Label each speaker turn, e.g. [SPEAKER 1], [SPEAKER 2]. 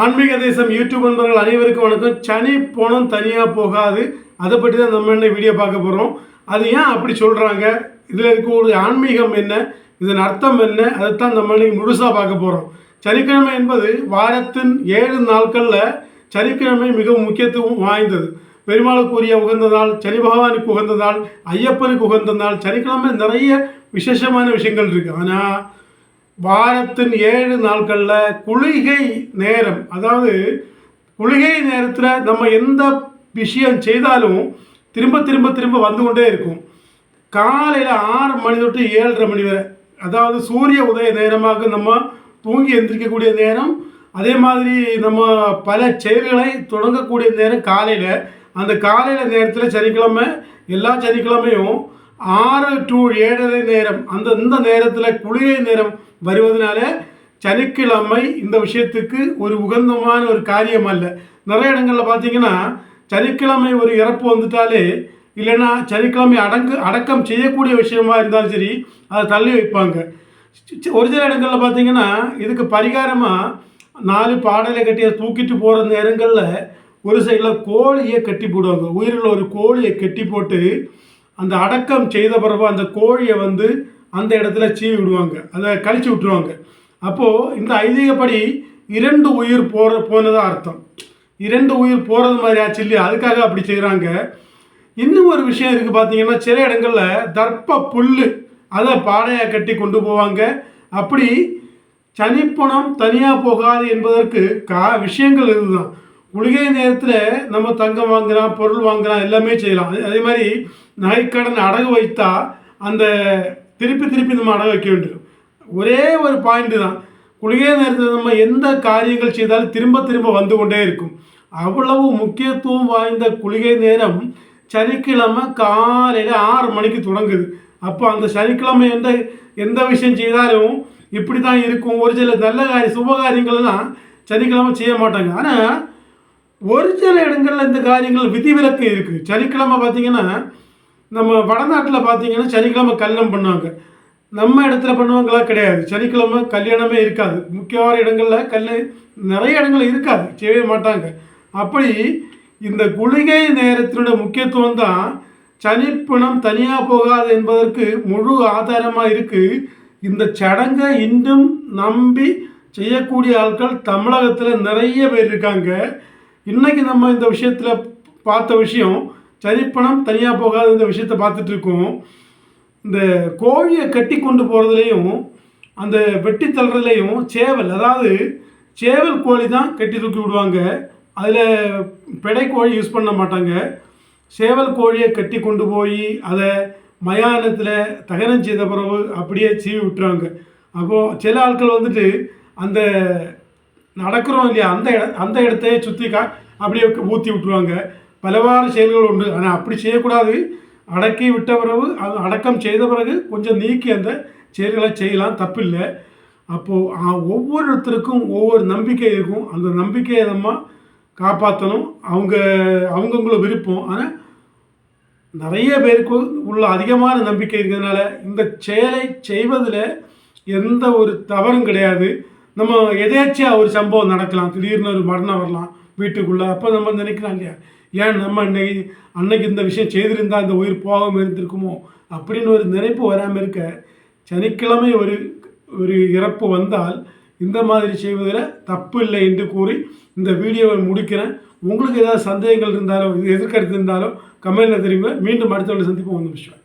[SPEAKER 1] ஆன்மீக தேசம் யூடியூப் நண்பர்கள் அனைவருக்கும் வணக்கம். சனி போனம் தனியாக போகாது. அதை பற்றி தான் நம்ம என்ன வீடியோ பார்க்க போகிறோம் அது ஏன் அப்படி சொல்கிறாங்க இதில் இருக்கக்கூடிய ஆன்மீகம் என்ன? இதன் அர்த்தம் என்ன? அதைத்தான் நம்ம இன்னைக்கு முழுசாக பார்க்க போகிறோம் சனிக்கிழமை என்பது வாரத்தின் ஏழு நாட்களில் சனிக்கிழமை மிகவும் முக்கியத்துவம் வாய்ந்தது. பெருமாளுக்குரிய உகந்த நாள் சனி பகவானுக்கு உகந்த நாள் ஐயப்பனுக்கு உகந்த நாள். சனிக்கிழமை நிறைய விசேஷமான விஷயங்கள் இருக்குது ஆனால் வாரத்தின் ஏழு நாட்களில் குளிகை நேரம் அதாவது குளிகை நேரத்தில் நம்ம எந்த விஷயம் செய்தாலும் திரும்ப திரும்ப திரும்ப வந்து கொண்டே இருக்கும். காலையில் ஆறு மணி தொட்டு ஏழரை மணி வரை அதாவது சூரிய உதய நேரமாக நம்ம தூங்கி எந்திரிக்கக்கூடிய நேரம் அதே மாதிரி நம்ம பல செயல்களை தொடங்கக்கூடிய நேரம் காலையில். அந்த காலையில் நேரத்தில் சனிக்கிழமை எல்லா சனிக்கிழமையும் ஆறு டு ஏழரை நேரம் அந்த இந்த நேரத்தில் குளிரை நேரம் வருவதனால சனிக்கிழமை இந்த விஷயத்துக்கு ஒரு உகந்தமான ஒரு காரியம் அல்ல. நிறைய இடங்களில் பார்த்தீங்கன்னா சனிக்கிழமை ஒரு இறப்பு வந்துட்டாலே இல்லைன்னா சனிக்கிழமை அடங்கு அடக்கம் செய்யக்கூடிய விஷயமா இருந்தாலும் சரி அதை தள்ளி வைப்பாங்க. ஒரு சில இடங்களில் பார்த்தீங்கன்னா இதுக்கு பரிகாரமாக நாலு பாடலை கட்டியை தூக்கிட்டு போகிற நேரங்களில் ஒரு சைடில் கோழியை கட்டி போடுவாங்க. உயிரில் ஒரு கோழியை கட்டி போட்டு அந்த அடக்கம் செய்த பிறகு அந்த கோழியை வந்து அந்த இடத்துல சீவி விடுவாங்க. அதை கழிச்சு விட்டுருவாங்க. அப்போது இந்த ஐதீகப்படி இரண்டு உயிர் போகிற போனதாக அர்த்தம். இரண்டு உயிர் போகிறது மாதிரி ஆச்சு இல்லையா? அதுக்காக அப்படி செய்கிறாங்க இன்னும் ஒரு விஷயம் இருக்குது பார்த்தீங்கன்னா சில இடங்களில் தர்ப்ப புல் அதை பாடையாக கட்டி கொண்டு போவாங்க. அப்படி சனிப்பணம் தனியாக போகாது என்பதற்கு கா விஷயங்கள் இதுதான். குளிகை நேரத்தில் நம்ம தங்கம் வாங்கலாம் பொருள் வாங்கலாம் எல்லாமே செய்யலாம். அதே- அதே மாதிரி நகைக்கடன் அடகு வைத்தா அந்த திருப்பி திருப்பி நம்ம அடகு வைக்க வேண்டியிருக்கும் ஒரே ஒரு பாயிண்ட் தான். குளிகை நேரத்தில் நம்ம எந்த காரியங்கள் செய்தாலும் திரும்ப திரும்ப வந்து கொண்டே இருக்கும். அவ்வளவு முக்கியத்துவம் வாய்ந்த குளிகை நேரம் சனிக்கிழமை காலையில் ஆறு மணிக்கு தொடங்குது. அப்போ அந்த சனிக்கிழமை எந்த எந்த விஷயம் செய்தாலும் இப்படி தான் இருக்கும். ஒரு சில நல்ல காரியம் சுப காரியங்கள்லாம் சனிக்கிழமை செய்ய மாட்டாங்க. ஆனால் ஒரு சில இடங்களில் இந்த காரியங்கள் விதிவிலக்கு இருக்குது சனிக்கிழமை பார்த்தீங்கன்னா நம்ம வடநாட்டில் பார்த்தீங்கன்னா சனிக்கிழமை கல்யாணம் பண்ணுவாங்க. நம்ம இடத்துல பண்ணுவாங்களா கிடையாது. சனிக்கிழமை கல்யாணமே இருக்காது. முக்கியமான இடங்களில் கல் நிறைய இடங்கள் இருக்காது. செய்யவே மாட்டாங்க. அப்படி இந்த குளிகை நேரத்தினுடைய முக்கியத்துவம் தான் சனிப்பணம் தனியாக போகாது என்பதற்கு முழு ஆதாரமாக இருக்குது இந்த சடங்கை இன்றும் நம்பி செய்யக்கூடிய ஆட்கள் தமிழகத்தில் நிறைய பேர் இருக்காங்க. இன்றைக்கி நம்ம இந்த விஷயத்தில் பார்த்த விஷயம் சரிப்பணம் தனியாக போகாத இந்த விஷயத்தை பார்த்துட்டு இருக்கோம். இந்த கோழியை கட்டி கொண்டு போகிறதுலையும் அந்த வெட்டி தள்ளுறதுலையும் சேவல் அதாவது சேவல் கோழி தான் கட்டி தூக்கி விடுவாங்க. அதில் பெடை கோழி யூஸ் பண்ண மாட்டாங்க. சேவல் கோழியை கட்டி கொண்டு போய் அதை மயானத்தில் தகனம் செய்த பிறகு அப்படியே சீவி விட்டுறாங்க. அப்போது சில ஆட்கள் வந்துட்டு அந்த நடக்கிறோம் இல்லையா? அந்த இட அந்த இடத்தையே சுற்றி கா அப்படியே ஊற்றி விட்டுருவாங்க. பலவாறு செயல்கள் உண்டு. ஆனால் அப்படி செய்யக்கூடாது. அடக்கி விட்ட பிறகு அது அடக்கம் செய்த பிறகு கொஞ்சம் நீக்கி அந்த செயல்களை செய்யலாம். தப்பில்லை. அப்போது ஒவ்வொருத்தருக்கும் ஒவ்வொரு நம்பிக்கை இருக்கும். அந்த நம்பிக்கையை நம்ம காப்பாற்றணும் அவங்க அவங்கவுங்கள விருப்பம். ஆனால் நிறைய பேருக்கு உள்ள அதிகமான நம்பிக்கை இருக்கிறதுனால இந்த செயலை செய்வதில் எந்த ஒரு தவறும் கிடையாது. நம்ம எதேச்சியாக ஒரு சம்பவம் நடக்கலாம். திடீர்னு ஒரு மரணம் வரலாம் வீட்டுக்குள்ளே. அப்போ நம்ம நினைக்கலாம் இல்லையா? ஏன் நம்ம அன்னைக்கு அன்னைக்கு இந்த விஷயம் செய்திருந்தால் இந்த உயிர் போகாமல் இருந்திருக்குமோ? அப்படின்னு ஒரு நினைப்பு வராமல் இருக்க சனிக்கிழமை ஒரு ஒரு இறப்பு வந்தால் இந்த மாதிரி செய்வதில் தப்பு இல்லை என்று கூறி இந்த வீடியோவை முடிக்கிறேன். உங்களுக்கு ஏதாவது சந்தேகங்கள் இருந்தாலோ எதிர்கருத்து இருந்தாலோ கமெண்ட்டில் தெரியுங்க மீண்டும் அடுத்த சந்திப்போம். வந்து விஷயம்